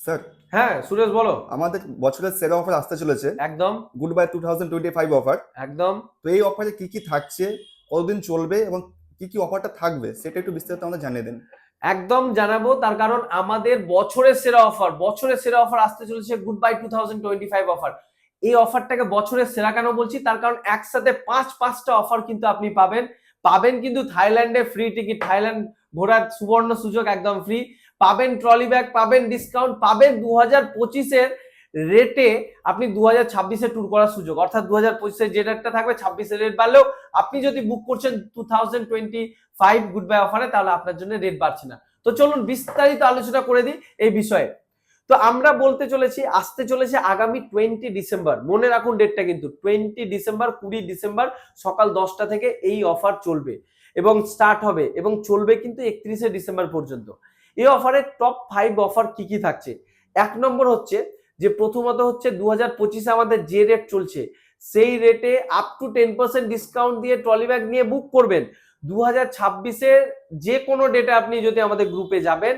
Sir. হ্যাঁ সুরেশ বলো। আমাদের বছরের সেরা অফার আসতে চলেছে। একদম। Goodbye two thousand twenty five offer একদম। তো এই অফারে কি কি থাকছে কতদিন চলবে এবং কি কি অফারটা থাকবে সেটা একটু বিস্তারিত আমাদের জানিয়ে দিন। একদম জানাব তার কারণ আমাদের বছরের সেরা অফার বছরের সেরা অফার আসতে চলেছে goodbye two thousand twenty five offer এই অফারটাকে বছরের সেরা কেন বলছি? তার কারণ একসাথে পাঁচ পাঁচটা অফার কিন্তু আপনি পাবেন। পাবেন কিন্তু থাইল্যান্ডে ফ্রি টিকিট থাইল্যান্ড ঘোরার সুবর্ণ সুযোগ একদম ফ্রি পাবেন ট্রলি ব্যাগ, পাবেন ডিসকাউন্ট পাবেন দু হাজার পঁচিশের রেটে আপনি দু হাজার ছাব্বিশে ট্যুর করার সুযোগ। অর্থাৎ দু হাজার পঁচিশে যে রেটটা থাকবে ছাব্বিশের রেট বাড়লেও আপনি যদি বুক করছেন two thousand twenty five goodbye অফারে তাহলে আপনার জন্য রেট বাড়ছে না। তো চলুন বিস্তারিত আলোচনা করে দিই এই বিষয়ে। তো আমরা বলতে চলেছি, আসতে চলেছে আগামী টোয়েন্টি ডিসেম্বর মনে রাখুন ডেটটা কিন্তু টোয়েন্টি ডিসেম্বর কুড়ি ডিসেম্বর সকাল দশটা থেকে এই অফার চলবে এবং স্টার্ট হবে এবং চলবে কিন্তু একত্রিশে ডিসেম্বর পর্যন্ত। এই অফারের টপ ফাইভ অফার কি কি থাকছে? এক নম্বর হচ্ছে যে প্রথমত হচ্ছে দু হাজার পঁচিশে আমাদের যে রেট চলছে, সেই রেটে up to ten percent discount দিয়ে ট্রলি ব্যাগ নিয়ে বুক করবেন। দু হাজার ছাব্বিশের যে কোনো ডেটে আপনি যদি আমাদের গ্রুপে যাবেন,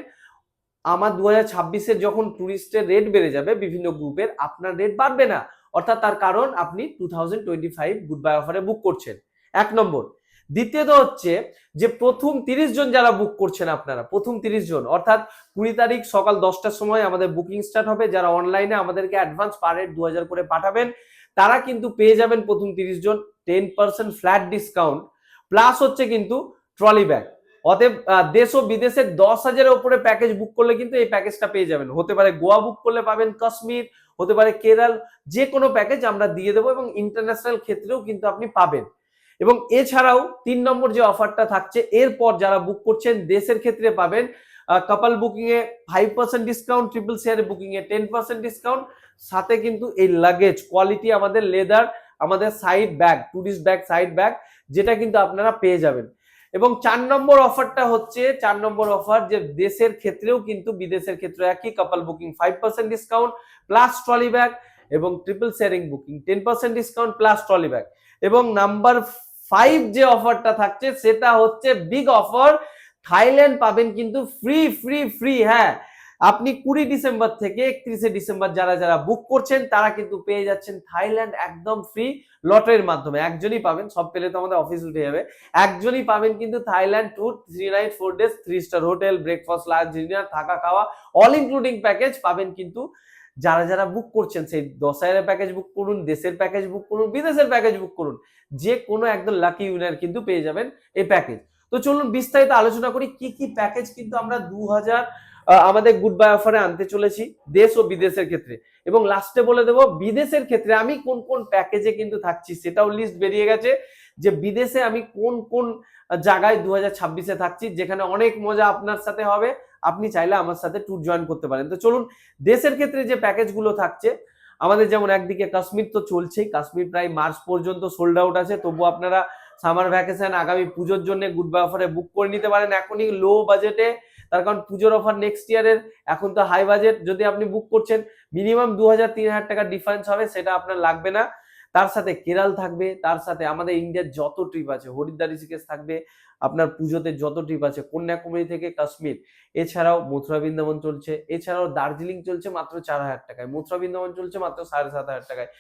আমার দু হাজার ছাব্বিশের যখন ট্যুরিস্টের রেট বেড়ে যাবে বিভিন্ন গ্রুপের আপনার রেট বাড়বে না। অর্থাৎ তার কারণ আপনি two thousand twenty five goodbye অফারে বুক করছেন। এক নম্বর দ্বিতীয়ত হচ্ছে যে প্রথম তিরিশ জন যারা বুক করছেন আপনারা, প্রথম তিরিশ জন, অর্থাৎ কুড়ি তারিখ সকাল দশটার সময় আমাদের বুকিং স্টার্ট হবে, যারা অনলাইনে আমাদেরকে অ্যাডভান্স পার হেড দু হাজার করে পাঠাবেন, তারা কিন্তু পেয়ে যাবেন প্রথম তিরিশ জন ten percent flat discount plus হচ্ছে কিন্তু ট্রলি ব্যাগ অতএব দেশ ও বিদেশের দশ হাজারের উপরে প্যাকেজ বুক করলে কিন্তু এই প্যাকেজটা পেয়ে যাবেন। হতে পারে গোয়া বুক করলে পাবেন, কাশ্মীর, হতে পারে কেরাল যে কোনো প্যাকেজ আমরা দিয়ে দেবো এবং ইন্টারন্যাশনাল ক্ষেত্রেও কিন্তু আপনি পাবেন। এবং এছাড়াও তিন নম্বর যে অফারটা থাকছে, এরপর যারা বুক করছেন, দেশের ক্ষেত্রে পাবেন কাপাল বুকিং এ five percent discount triple share booking এ টেন পার্সেন্ট ডিসকাউন্ট সাথে কিন্তু এই লাগেজ কোয়ালিটি আমাদের লেদার আমাদের side bag tourist bag side bag যেটা কিন্তু আপনারা পেয়ে যাবেন। এবং চার নম্বর অফারটা হচ্ছে, চার নম্বর অফার যে দেশের ক্ষেত্রেও কিন্তু বিদেশের ক্ষেত্রে একই couple booking five percent discount plus trolley bag এবং triple sharing booking ten percent discount plus trolley bag এবং নাম্বার ফাইভ যে অফারটা থাকছে, সেটা হচ্ছে বিগ অফার থাইল্যান্ড পাবেন কিন্তু ফ্রি ফ্রি ফ্রি হ্যাঁ। আপনি কুড়ি ডিসেম্বর থেকে একত্রিশে ডিসেম্বর যারা যারা বুক করছেন, তারা কিন্তু পেয়ে যাচ্ছেন থাইল্যান্ড একদম ফ্রি লটারির মাধ্যমে। একজনই পাবেন, সব পেলে তো আমাদের অফিস উঠে যাবে। একজনই পাবেন কিন্তু Thailand tour three night four days three star hotel breakfast lunch dinner থাকা, খাওয়া অল ইনক্লুডিং প্যাকেজ পাবেন কিন্তু যারা যারা বুক করছেন, সেই দশ হাজারের প্যাকেজ বুক করুন, দেশের প্যাকেজ বুক করুন, বিদেশের প্যাকেজ বুক করুন, যে কোনো একদম লাকি উইনার কিন্তু পেয়ে যাবেন এই প্যাকেজ তো চলুন বিস্তারিত আলোচনা করি, কি কি প্যাকেজ কিন্তু আমরা দু হাজার আমাদের গুড বাই অফারে আনতে চলেছি, দেশ ও বিদেশের ক্ষেত্রে। এবং লাস্টে বলে দেবো, বিদেশের ক্ষেত্রে আমি কোন কোন প্যাকেজে কিন্তু থাকছি, সেটাও লিস্ট বেরিয়ে গেছে, যে বিদেশে আমি কোন কোন জায়গায় দু হাজার ছাব্বিশে থাকছি, যেখানে অনেক মজা আপনার সাথে হবে। আপনি চাইলে আমার সাথে ট্যুর জয়েন করতে পারেন। তো চলুন, দেশের ক্ষেত্রে যে প্যাকেজগুলো থাকছে, আমাদের যেমন একদিকে কাশ্মীর তো চলছেই, কাশ্মীর প্রায় মার্চ পর্যন্ত সোল্ড আউট আছে। তবু আপনারা সামার ভ্যাকেশন আগামী পুজোর জন্য গুড বাই অফারে বুক করে নিতে পারেন। এখনই লো বাজেটে তার কারণ পুজোর অফার নেক্সট ইয়ারের এখন তো হাই বাজেট যদি আপনি বুক করছেন মিনিমাম দু হাজার তিন হাজার টাকার ডিফারেন্স হবে, সেটা আপনার লাগবে না। তার সাথে কেরাল থাকবে, তার সাথে আমাদের ইন্ডিয়ার যত ট্রিপ আছে, হরিদ্বার, ঋষিকেশ থাকবে আপনার পুজোতে যত ট্রিপ আছে, কন্যাকুমারী থেকে কাশ্মীর, এছাড়াও মথুরা বৃন্দাবন চলছে, এছাড়াও দার্জিলিং চলছে মাত্র চার হাজার টাকায়, মথুরা বৃন্দাবন চলছে মাত্র সাড়ে সাত হাজার টাকায়,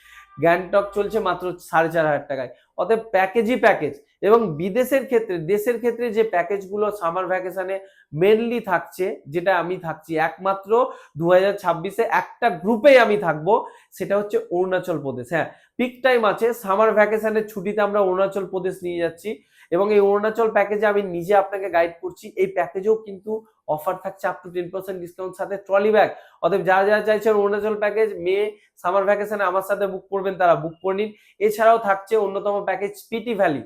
গ্যাংটক চলছে মাত্র সাড়ে চার হাজার টাকায়। অতএব প্যাকেজই প্যাকেজ এবং বিদেশের ক্ষেত্রে, দেশের ক্ষেত্রে যে প্যাকেজগুলো সামার ভ্যাকেশনে মেনলি থাকছে, যেটা আমি থাকছি একমাত্র দু হাজার ছাব্বিশে একটা গ্রুপেই আমি থাকব, সেটা হচ্ছে অরুণাচল প্রদেশ। হ্যাঁ পিক টাইম আছে সামার ভ্যাকেশনের ছুটিতে আমরা অরুণাচল প্রদেশ নিয়ে যাচ্ছি। এবং এই অরুণাচল প্যাকেজে আমি নিজে আপনাকে গাইড করছি। এই প্যাকেজেও কিন্তু অফার থাকছে up to ten percent discount সাথে ট্রলি ব্যাগ অতএব যারা যারা চাইছেন অরুণাচল প্যাকেজ মে সামার ভ্যাকেশনে আমার সাথে বুক করবেন, তারা বুক করে নিন। এছাড়াও থাকছে অন্যতম package Spiti valley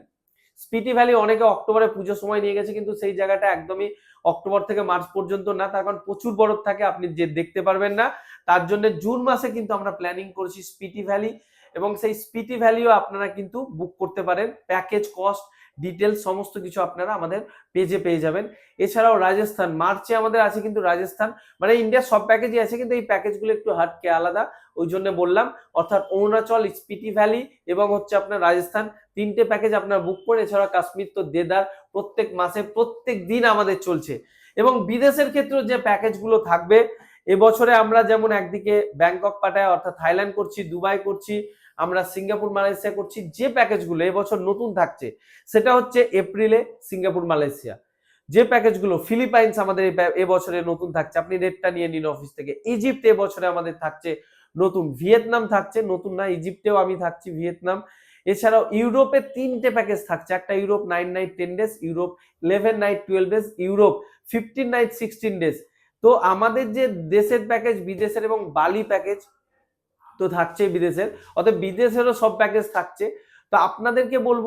Spiti valley অনেকে অক্টোবরে পুজোর সময় নিয়ে গেছে, কিন্তু সেই জায়গাটা একদমই অক্টোবর থেকে মার্চ পর্যন্ত না। তার কারণ প্রচুর বরফ থাকে, আপনি যে দেখতে পারবেন না। তার জন্য জুন মাসে কিন্তু আমরা প্ল্যানিং করেছি স্পিটি ভ্যালি এবং সেই স্পিটি ভ্যালিও আপনারা কিন্তু বুক করতে পারেন। প্যাকেজ কস্ট ডিটেলস সমস্ত কিছু আপনারা আমাদের পেজে পেয়ে যাবেন। এছাড়াও রাজস্থান, মার্চে আমাদের আছে কিন্তু রাজস্থান। মানে ইন্ডিয়ার সব প্যাকেজই আছে কিন্তু এই প্যাকেজগুলো একটু হাটকে আলাদা। ওই জন্য বললাম, অর্থাৎ অরুণাচল স্পিটি ভ্যালি এবং হচ্ছে আপনার রাজস্থান। তিনটে প্যাকেজ আপনার বুক করে এছাড়া কাশ্মীর তো দেদার, প্রত্যেক মাসে, প্রত্যেক দিন আমাদের চলছে। এবং বিদেশের ক্ষেত্রে যে প্যাকেজগুলো থাকবে, এবছরে আমরা যেমন একদিকে ব্যাংকক পাঠায়, অর্থাৎ থাইল্যান্ড করছি, দুবাই করছি আমরা সিঙ্গাপুর, মালয়েশিয়া করছি। যে প্যাকেজগুলো এবছর নতুন থাকছে, সেটা হচ্ছে এপ্রিলে সিঙ্গাপুর, মালয়েশিয়া। যে প্যাকেজগুলো ফিলিপাইন্স আমাদের এবছরে নতুন থাকছে, আপনি রেটটা নিয়ে নিন অফিস থেকে। ইজিপ্ট এবছরে আমাদের থাকছে নতুন। ভিয়েতনাম থাকছে, নতুন না, ইজিপ্টেও আমি থাকছি ভিয়েতনাম। এছাড়াও ইউরোপে তিনটে প্যাকেজ থাকছে, একটা Europe nine night ten days, Europe eleven night twelve days, Europe fifteen night sixteen days. তো আমাদের যে দেশের প্যাকেজ, বিদেশের এবং বালি প্যাকেজ তো থাকছে বিদেশের। অতএব বিদেশেরও সব প্যাকেজ থাকছে। তো আপনাদেরকে বলব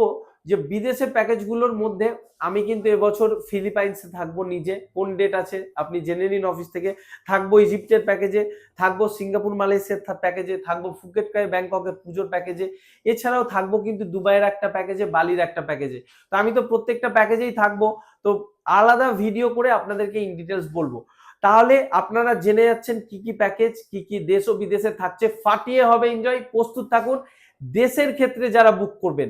যে বিদেশের প্যাকেজগুলোর মধ্যে আমি কিন্তু এবছর ফিলিপাইন্সে থাকব নিজে। কোন ডেট আছে আপনি জেনে নিন অফিস থেকে। থাকব ইজিপ্টের প্যাকেজে থাকব সিঙ্গাপুর মালয়েশিয়ার প্যাকেজে থাকব ফুকেট কায় ব্যাংককের পুজোর প্যাকেজে এছাড়াও থাকব কিন্তু দুবাইয়ের একটা প্যাকেজে বালির একটা প্যাকেজে তো আমি তো প্রত্যেকটা প্যাকেজেই থাকব। তো আলাদা ভিডিও করে আপনাদেরকে ইন ডিটেলস বলব। তাহলে আপনারা জেনে যাচ্ছেন কি কি প্যাকেজ কি কি দেশ ও বিদেশে থাকছে। ফাটিয়ে হবে এনজয় প্রস্তুত থাকুন। দেশের ক্ষেত্রে যারা বুক করবেন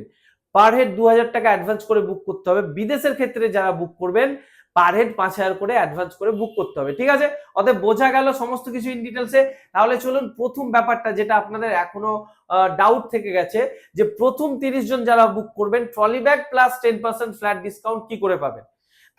পার হেড দু হাজার টাকা অ্যাডভান্স করে বুক করতে হবে। বিদেশের ক্ষেত্রে যারা বুক করবেন পার হেড পাঁচ হাজার করে অ্যাডভান্স করে বুক করতে হবে। ঠিক আছে? অতএব বোঝা গেল সমস্ত কিছু ইন ডিটেলসে তাহলে চলুন প্রথম ব্যাপারটা যেটা আপনাদের এখনও ডাউট থেকে গেছে, যে প্রথম তিরিশ জন যারা বুক করবেন trolley bag plus ten percent flat discount কি করে পাবেন?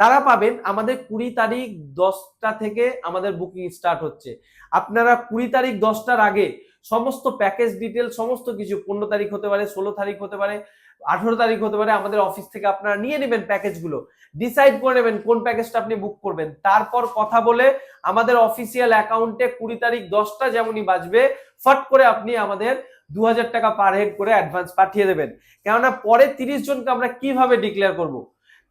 তারা পাবেন আমাদের কুড়ি তারিখ দশটা থেকে আমাদের বুকিং স্টার্ট হচ্ছে। আপনারা কুড়ি তারিখ দশটার আগে সমস্ত প্যাকেজ ডিটেল সমস্ত কিছু, পনেরো তারিখ হতে পারে, ষোলো তারিখ হতে পারে, আঠেরো তারিখ হতে পারে, আমাদের অফিস থেকে আপনারা নিয়ে নেবেন প্যাকেজগুলো ডিসাইড করে নেবেন কোন প্যাকেজটা আপনি বুক করবেন। তারপর কথা বলে আমাদের অফিসিয়াল অ্যাকাউন্টে কুড়ি তারিখ দশটা যেমনই বাজবে, ফট করে আপনি আমাদের দু হাজার টাকা পার হেড করে অ্যাডভান্স পাঠিয়ে দেবেন। কেননা পরে তিরিশ জনকে আমরা কীভাবে ডিক্লেয়ার করব?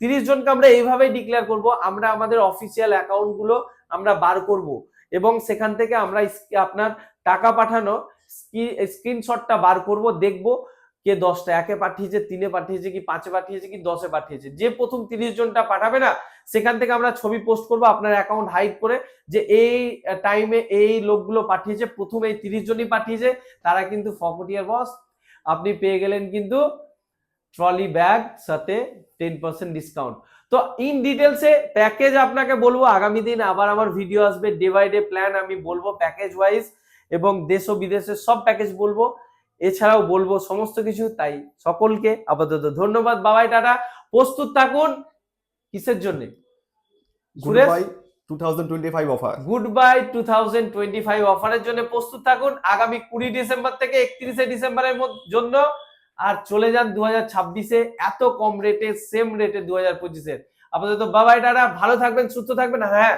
তিরিশ জনকে আমরা এইভাবেই ডিক্লেয়ার করব, আমরা আমাদের অফিসিয়াল অ্যাকাউন্টগুলো আমরা বার করব এবং সেখান থেকে আমরা আপনার টাকা পাঠানো স্ক্রিনশটটা বার করব, দেখব কে দশটা, একে পাঠিয়েছে, তিনে পাঠিয়েছে কি, পাঁচে পাঠিয়েছে কি, দশে পাঠিয়েছে। যে প্রথম তিরিশ জনটা পাঠাবে না, সেখান থেকে আমরা ছবি পোস্ট করব আপনার অ্যাকাউন্ট হাইড করে যে এই টাইমে এই লোকগুলো পাঠিয়েছে, প্রথম এই তিরিশ জনই পাঠিয়েছে, তারা কিন্তু ফকটিয়ার বস আপনি পেয়ে গেলেন কিন্তু ট্রলি ব্যাগ সাথে টেন পার্সেন্ট ডিসকাউন্ট তো ইন ডিটেলসে প্যাকেজ আপনাকে বলব আগামী দিন আবার আমার ভিডিও আসবে ডে বাই ডে প্ল্যান আমি বলব প্যাকেজ ওয়াইজ এবং দেশ ও বিদেশের সব প্যাকেজ বলব। এছাড়াও বলব সমস্ত কিছু তাই সকলকে আপাতত ধন্যবাদ বাবাই টাটা। প্রস্তুত থাকুন কিসের জন্য? Twenty five offer goodbye two thousand twenty five অফারের জন্য প্রস্তুত থাকুন। আগামী কুড়ি ডিসেম্বর থেকে একত্রিশে ডিসেম্বরের জন্য আর চলে যান দু হাজার ছাব্বিশে এত কম রেটে সেম রেটে দু হাজার পঁচিশের। আপাতত বাবাই টাটা, ভালো থাকবেন, সুস্থ থাকবেন। হ্যাঁ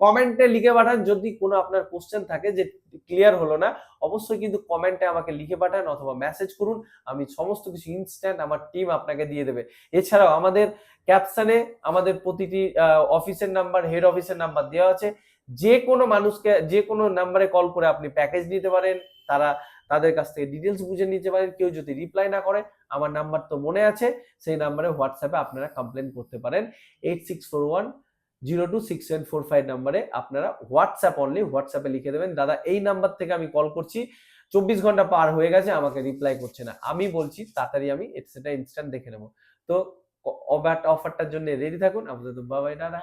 কমেন্টে লিখে পাঠান, যদি কোনো আপনার কোশ্চেন থাকে যে ক্লিয়ার হলো না, অবশ্যই কিন্তু কমেন্টে আমাকে লিখে পাঠান অথবা মেসেজ করুন। আমি সমস্ত কিছু ইনস্ট্যান্ট আমার টিম আপনাকে দিয়ে দেবে। এছাড়াও আমাদের ক্যাপশনে আমাদের প্রতিটি অফিসের নাম্বার হেড অফিসের নাম্বার দেওয়া আছে। যে কোনো মানুষকে, যে কোনো নাম্বারে কল করে আপনি প্যাকেজ নিতে পারেন। তারা তাদের কাছ থেকে ডিটেলস বুঝে নিতে পারেন। কেউ যদি রিপ্লাই না করে, আমার নাম্বার তো মনে আছে, সেই নাম্বারে হোয়াটসঅ্যাপে আপনারা কমপ্লেন করতে পারেন। Eight six four one zero two six seven four five নাম্বারে আপনারা হোয়াটসঅ্যাপ অনলি হোয়াটসঅ্যাপে লিখে দেবেন। দাদা, এই নাম্বার থেকে আমি কল করছি, চব্বিশ ঘণ্টা পার হয়ে গেছে, আমাকে রিপ্লাই করছে না। আমি বলছি, তাড়াতাড়ি আমি সেটা ইনস্ট্যান্ট দেখে নেব। তো অফারটার জন্য রেডি থাকুন। আমাদের তো বাবাই দাদা।